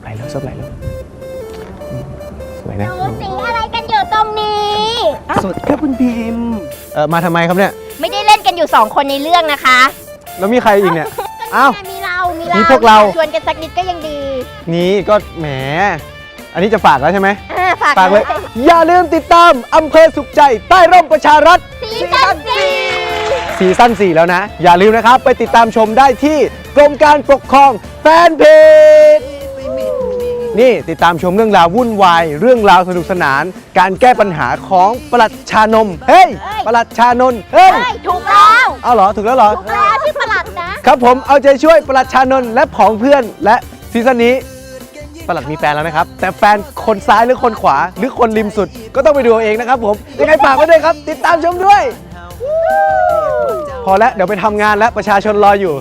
ไหลแล้วซบไหลแล้วอืมสวยนะดูสีอะไรกันอยู่ตรงนี้สดครับคุณพิมเออมาทำไมครับเนี่ย ไม่ได้เล่นกันอยู่2คนในเรื่องนะคะแล้วมีใครอีกเนี่ย อ้าว มีเรามีเรามีพวกเรา ชวนกันสักนิดก็ยังดีนี่ก็แหม อันนี้จะฝากแล้วใช่ไหม อ่าฝากฝากเลยด้วยอย่าลืมติดตามอำเภอสุขใจ ใต้ร่มประชารัฐซีซั่นสี่ซีซั่น4แล้วนะ อย่าลืมนะครับ ไปติดตามชมได้ที่กรมการปกครองแฟนเพจ นี่ติดตามชมเรื่องราววุ่นวาย เรื่องราวสนุกสนาน การแก้ปัญหาของปลัดชานม เฮ้ยปลัดชานนท์เฮ้ย ใช่ถูกแล้วเอาเหรอ ถูกแล้วเหรอ ถูกแล้วที่ประหลัดนะ ครับผมเอาใจช่วยปลัดชานนท์และผองเพื่อนและซีซั่นนี้ปลัดมีแฟนแล้วนะครับ แต่แฟนคนซ้ายหรือคนขวา หรือคนริมสุดก็ต้องไปดูเอาเองนะครับผม ยังไงฝากไว้ด้วยครับ ติดตามชมด้วย พอแล้วเดี๋ยวไปทำงานแล้วประชาชนรออยู่